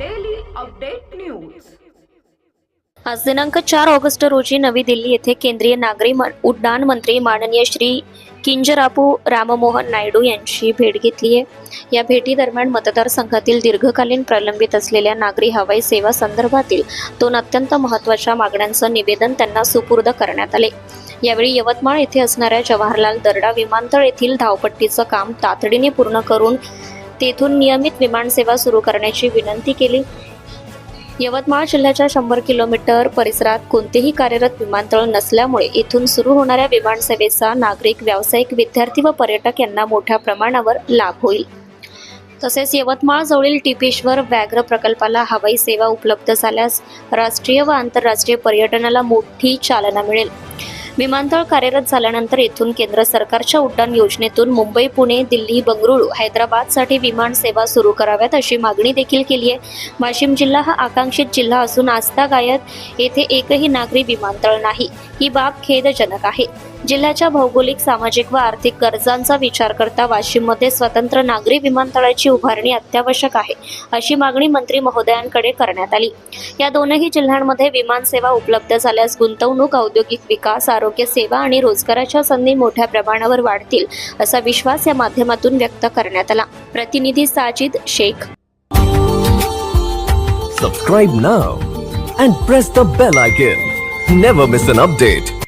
Update news आज दिनांक चार ऑगस्ट रोजी नवी दिल्ली येथे केंद्रीय नागरी म- उड्डाण मंत्री माननीय श्री किंजरापू राममोहन नायडू यांची भेट घेतली आहे. या भेटीदरम्यान मतदारसंघातील दीर्घकालीन प्रलंबित असलेल्या नागरी हवाई सेवा संदर्भातील दोन अत्यंत महत्त्वाच्या मागण्यांचं निवेदन त्यांना सुपूर्द करण्यात आले. यावेळी यवतमाळ येथे असणाऱ्या जवाहरलाल दर्डा विमानतळ येथील धावपट्टीचं काम तातडीने पूर्ण करून तेथून नियमित विमानसेवा सुरू करण्याची विनंती केली. यवतमाळ जिल्ह्याच्या शंभर किलोमीटर परिसरात कोणतेही कार्यरत विमानतळ नसल्यामुळे इथून सुरू होणाऱ्या विमानसेवेचा नागरिक व्यावसायिक विद्यार्थी व पर्यटक यांना मोठ्या प्रमाणावर लाभ होईल. तसेच यवतमाळ जवळील टिपेश्वर व्याघ्र प्रकल्पाला हवाई सेवा उपलब्ध झाल्यास राष्ट्रीय व आंतरराष्ट्रीय पर्यटनाला मोठी चालना मिळेल. विमानतळ कार्यरत झाल्यानंतर येथून केंद्र सरकारच्या उड्डाण योजनेतून मुंबई पुणे दिल्ली बंगळुरू हैदराबादसाठी विमान सेवा सुरू कराव्यात अशी मागणी देखील केली आहे. वाशिम जिल्हा हा आकांक्षित जिल्हा असून आस्तागायत येथे एकही नागरी विमानतळ नाही. ही बाब खेदजनक आहे. जिल्ह्याच्या भौगोलिक सामाजिक व आर्थिक गरजांचा विचार करता वाशिममध्ये स्वतंत्र नागरी विमानतळाची उभारणी अत्यावश्यक आहे अशी मागणी मंत्री महोदयांकडे करण्यात आली या दोनही जिल्ह्यांमध्ये विमानसेवा उपलब्ध झाल्यास गुंतवणूक औद्योगिक विकास आरोग्य सेवा आणि रोजगाराच्या संधी मोठ्या प्रमाणावर वाढतील असा विश्वास या माध्यमातून व्यक्त करण्यात आला प्रतिनिधी Sajid Shaikh Subscribe now and press the bell icon. Never miss an update.